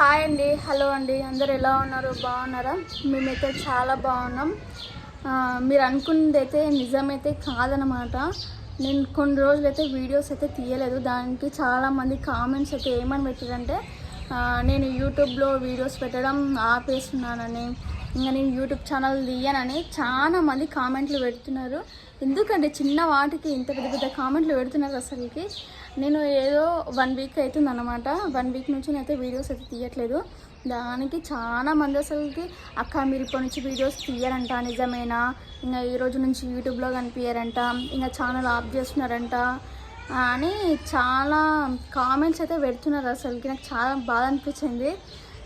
Hi అండి. Hello అండి. అందరు ఎలా ఉన్నారు? బాగున్నారా? మేమైతే చాలా బాగున్నాం. మీరు అనుకున్నది అయితే నిజమైతే కాదనమాట నేను కొన్ని రోజులైతే వీడియోస్ అయితే తీయలేదు. దానికి చాలామంది కామెంట్స్ అయితే ఏమని పెట్టారంటే నేను యూట్యూబ్లో వీడియోస్ పెట్టడం ఆపేస్తున్నానని ఇంకా నేను యూట్యూబ్ ఛానల్ తీయనని చాలా మంది కామెంట్లు పెడుతున్నారు. ఎందుకంటే చిన్న వాటికి ఇంత పెద్ద పెద్ద కామెంట్లు పెడుతున్నారు అసలుకి. నేను ఏదో వన్ వీక్ అవుతుంది అనమాట వన్ వీక్ నుంచి నేనైతే వీడియోస్ అయితే తీయట్లేదు. దానికి చాలా మంది అసలుకి అక్క మీరు ఇప్పటి నుంచి వీడియోస్ తీయరంట నిజమేనా? ఇంకా ఈ రోజు నుంచి యూట్యూబ్లో కనిపించారంట ఇంకా ఛానల్ ఆఫ్ చేస్తున్నారంట అని చాలా కామెంట్స్ అయితే పెడుతున్నారు అసలుకి. నాకు చాలా బాధ అనిపించింది.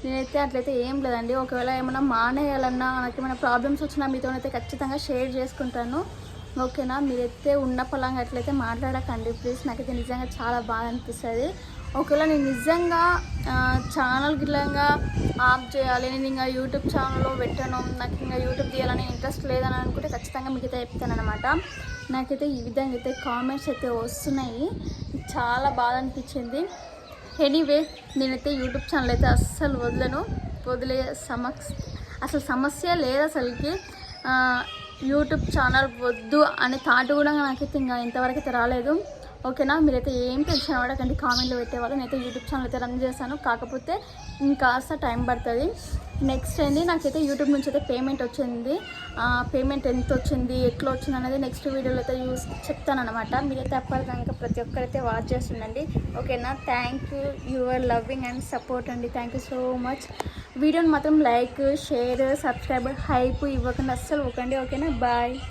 నేనైతే అట్లయితే ఏం లేదండి. ఒకవేళ ఏమైనా మానేయాలన్నా నాకు ఏమైనా ప్రాబ్లమ్స్ వచ్చినా మీతోనైతే ఖచ్చితంగా షేర్ చేసుకుంటాను. ఓకేనా? మీరైతే ఉన్న పొలంగా అట్లయితే మాట్లాడకండి. ప్లీజ్ నాకైతే నిజంగా చాలా బాధ అనిపిస్తుంది. ఒకవేళ నేను నిజంగా ఛానల్ గిట్లంగా ఆఫ్ చేయాలి నేను ఇంకా యూట్యూబ్ ఛానల్లో పెట్టాను నాకు ఇంకా యూట్యూబ్ తీయాలని ఇంట్రెస్ట్ లేదని అనుకుంటే ఖచ్చితంగా మీకైతే చెప్తాను అనమాట నాకైతే ఈ విధంగా అయితే కామెంట్స్ అయితే వస్తున్నాయి. చాలా బాధ అనిపించింది. ఎనీవే నేనైతే యూట్యూబ్ ఛానల్ అయితే అస్సలు వదలను. వదిలే సమస్ అసలు సమస్య లేదు అసలుకి. యూట్యూబ్ ఛానల్ వద్దు అనే థాట్ కూడా నాకైతే ఇంకా ఇంతవరకు అయితే రాలేదు. ఓకేనా? మీరైతే ఏం టెన్షన్ అవ్వకండి కామెంట్లు పెట్టేవాళ్ళు నేనైతే యూట్యూబ్ ఛానల్ అయితే రన్ చేశాను. కాకపోతే ఇంకాస్త టైం పడుతుంది. నెక్స్ట్ అండి నాకైతే యూట్యూబ్ నుంచి అయితే పేమెంట్ వచ్చింది. పేమెంట్ ఎంత వచ్చింది ఎట్లా వచ్చింది అనేది నెక్స్ట్ వీడియోలో అయితే యూస్ చెప్తానమాట మీరైతే అప్పటిదాకా ప్రతి ఒక్కరైతే వాచ్ చేస్తుండండి. ఓకేనా? Thank you your loving and support అండి. థ్యాంక్ యూ సో మచ్ వీడియోని మాత్రం లైక్ షేర్ సబ్స్క్రైబ్ హైప్ ఇవ్వకుండా అస్సలు ఇవ్వకండి ఓకేనా? బాయ్